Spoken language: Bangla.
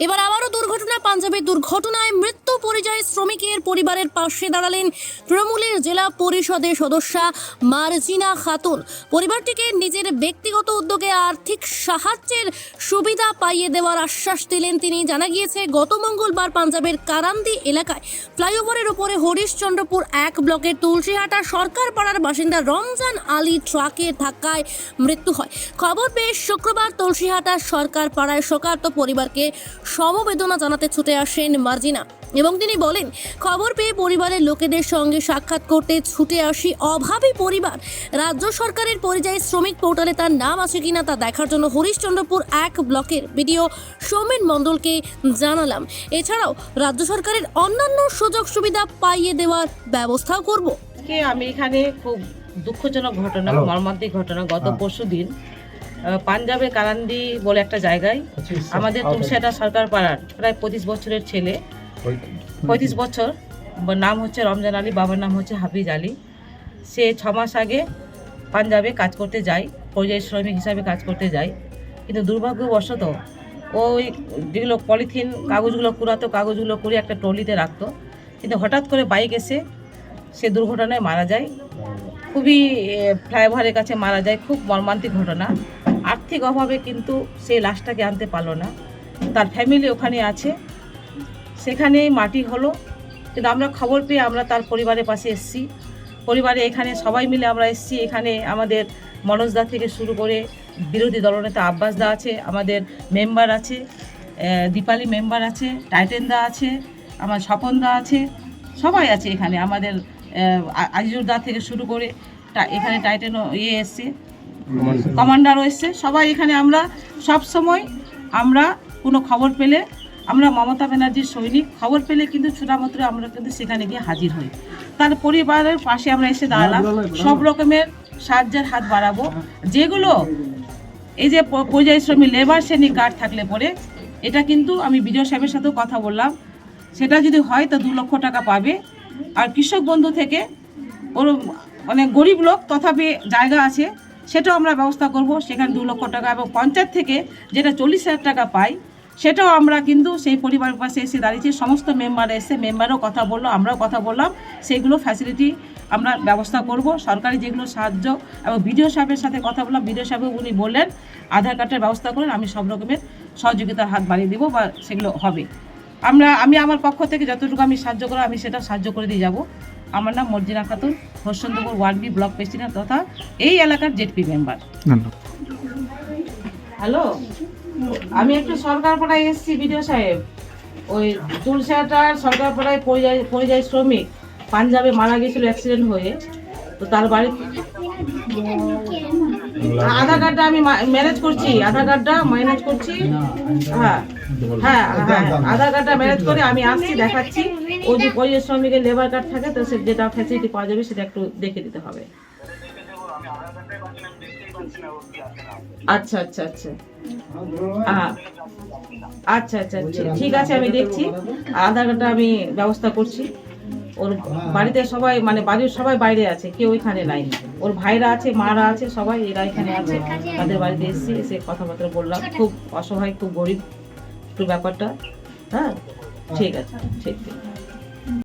এবার আবারও দুর্ঘটনা পাঞ্জাবের দুর্ঘটনায় মৃত্যু পরিযায়ী শ্রমিকের পরিবারের পাশে দাঁড়ালেন তৃণমূলের জেলা পরিষদের সদস্যা মার্জিনা খাতুন। পরিবারটিকে নিজের ব্যক্তিগত উদ্যোগে আর্থিক সাহায্যের সুবিধা পাইয়ে দেওয়ার আশ্বাস দিলেন তিনি। জানা গিয়েছে, গত মঙ্গলবার পাঞ্জাবের কারান্দি এলাকায় ফ্লাইওভারের উপরে হরিশচন্দ্রপুর এক ব্লকের তুলসীহাটা সরকার পাড়ার বাসিন্দা রমজান আলী ট্রাকের ধাক্কায় মৃত্যু হয়। খবর পেয়ে শুক্রবার তুলসীহাটা সরকার পাড়ায় শোকার্ত পরিবারকে সমবেদনা জানাতে ছুটে আসেন মার্জিনা। এবং তিনি বলেন খবর পেয়ে পরিবারের লোকেদের সঙ্গে সাক্ষাৎ করতে ছুটে আসি অভাবী পরিবার। রাজ্য সরকারের পরিযায়ী শ্রমিক পোর্টালে তার নাম আছে কিনা তা দেখার জন্য হরিশ্চন্দ্রপুর এক ব্লকের বিডিও সৌমেন মণ্ডলকে জানালাম। এছাড়াও রাজ্য সরকারের অন্যান্য সুযোগ সুবিধা পাইয়ে দেওয়ার ব্যবস্থাও করব। আমি এখানে খুব দুঃখজনক ঘটনা মর্মান্তিক ঘটনা গত পরশু দিন পাঞ্জাবে কারান্দি বলে একটা জায়গায় আমাদের তুলসিয়াটা সরকার পাড়ার প্রায় পঁচিশ বছরের ছেলে পঁয়ত্রিশ। বছর। নাম হচ্ছে রমজান আলী, বাবার নাম হচ্ছে হাফিজ আলী। সে ছ মাস আগে পাঞ্জাবে কাজ করতে যায়, পরিযায়ী শ্রমিক হিসাবে কাজ করতে যায়। কিন্তু দুর্ভাগ্যবশত ওই যেগুলো পলিথিন কাগজগুলো কুড়াতো কাগজগুলো করে একটা ট্রলিতে রাখতো। কিন্তু হঠাৎ করে বাইক এসে সে দুর্ঘটনায় মারা যায়। খুবই ফ্লাইওভারের কাছে মারা যায়। খুব মর্মান্তিক ঘটনা। আর্থিক অভাবে কিন্তু সেই লাশটাকে আনতে পারল না। তার ফ্যামিলি ওখানে আছে। সেখানেই মাটি হলো। কিন্তু আমরা খবর পেয়ে আমরা তার পরিবারের পাশে এসেছি। পরিবারে এখানে সবাই মিলে আমরা এসেছি। এখানে আমাদের মনোজদা থেকে শুরু করে বিরোধী দলনেতা আব্বাস দা আছে আমাদের মেম্বার আছে দীপালি মেম্বার আছে টাইটেন দা আছে আমার স্বপন দা আছে সবাই আছে এখানে। আমাদের আজিজুর দা থেকে শুরু করে এখানে টাইটেনও ইয়ে এসছে কমান্ডারও এসছে। সবাই এখানে আমরা সব সময় আমরা কোনো খবর পেলে আমরা মমতা ব্যানার্জির সৈনিক, খবর পেলে কিন্তু ছোটামাত্র আমরা কিন্তু সেখানে গিয়ে হাজির হই। তার পরিবারের পাশে আমরা এসে দাঁড়ালাম। সব রকমের সাহায্যের হাত বাড়াবো। যেগুলো এই যে পরিযায়ী শ্রমিক লেবার শ্রেণি কার্ড থাকলে পরে, এটা কিন্তু আমি বিজয় সাহেবের সাথেও কথা বললাম। সেটা যদি হয় তো দু লক্ষ টাকা পাবে। আর কৃষক বন্ধু থেকে ওর মানে গরিব লোক তথাপি জায়গা আছে, সেটাও আমরা ব্যবস্থা করব। সেখানে দু লক্ষ টাকা এবং পঞ্চায়েত থেকে যেটা চল্লিশ হাজার টাকা পাই সেটাও আমরা কিন্তু সেই পরিবারের পাশে এসে দাঁড়িয়েছি সমস্ত মেম্বার এসে মেম্বারও কথা বলল আমরাও কথা বললাম সেইগুলো ফ্যাসিলিটি আমরা ব্যবস্থা করব সরকারি যেগুলো সাহায্য এবং বিডিও সাহেবের সাথে কথা বললাম বিডিও সাহেব উনি বললেন আধার কার্ডের ব্যবস্থা করেন আমি সব রকমের সহযোগিতার হাত বাড়িয়ে দেবো বা সেগুলো হবে। আমরা আমি আমার পক্ষ থেকে যতটুকু আমি সাহায্য করো আমি সেটা সাহায্য করে দিয়ে যাব। আমার নাম Marjina Khatun Harshandapur ward B block president তথা এই এলাকার জেডপি মেম্বার হ্যালো? আমি একটু সরকারপাড়ায় এসেছি, বিডিও সাহেব। ওই তুলসাটার সরকারপাড়ায় পরিযায়ী পরিযায়ী শ্রমিক। পাঞ্জাবে মারা গেছিল অ্যাক্সিডেন্ট হয়ে। তো তার বাড়ি আধার কার্ডটা আমি ম্যানেজ করছি, আধার কার্ডটা ম্যানেজ করছি। হ্যাঁ হ্যাঁ হ্যাঁ আধার কার্ডটা ম্যানেজ করে আমি আসছি, দেখাচ্ছি। ওই যে পরিযায়ী শ্রমিকের লেবার কার্ড থাকে, তো সে যেটা ফ্যাসিলিটি পাওয়া যাবে সেটা একটু দেখে দিতে হবে। আচ্ছা আচ্ছা আচ্ছা। আচ্ছা আচ্ছা আচ্ছা। ঠিক আছে, আমি দেখছি। আধার কার্ডটা আমি ব্যবস্থা করছি। ওর বাড়িতে সবাই মানে বাড়ির সবাই বাইরে আছে, কেউ ওইখানে নাই। ওর ভাইরা আছে, মারা আছে, সবাই এরা এখানে আছে। তাদের বাড়িতে এসেছি, এসে কথাবার্তা বললাম। খুব অসহায়, খুব গরিব, একটু ব্যাপারটা। হ্যাঁ? ঠিক আছে, ঠিক ঠিক।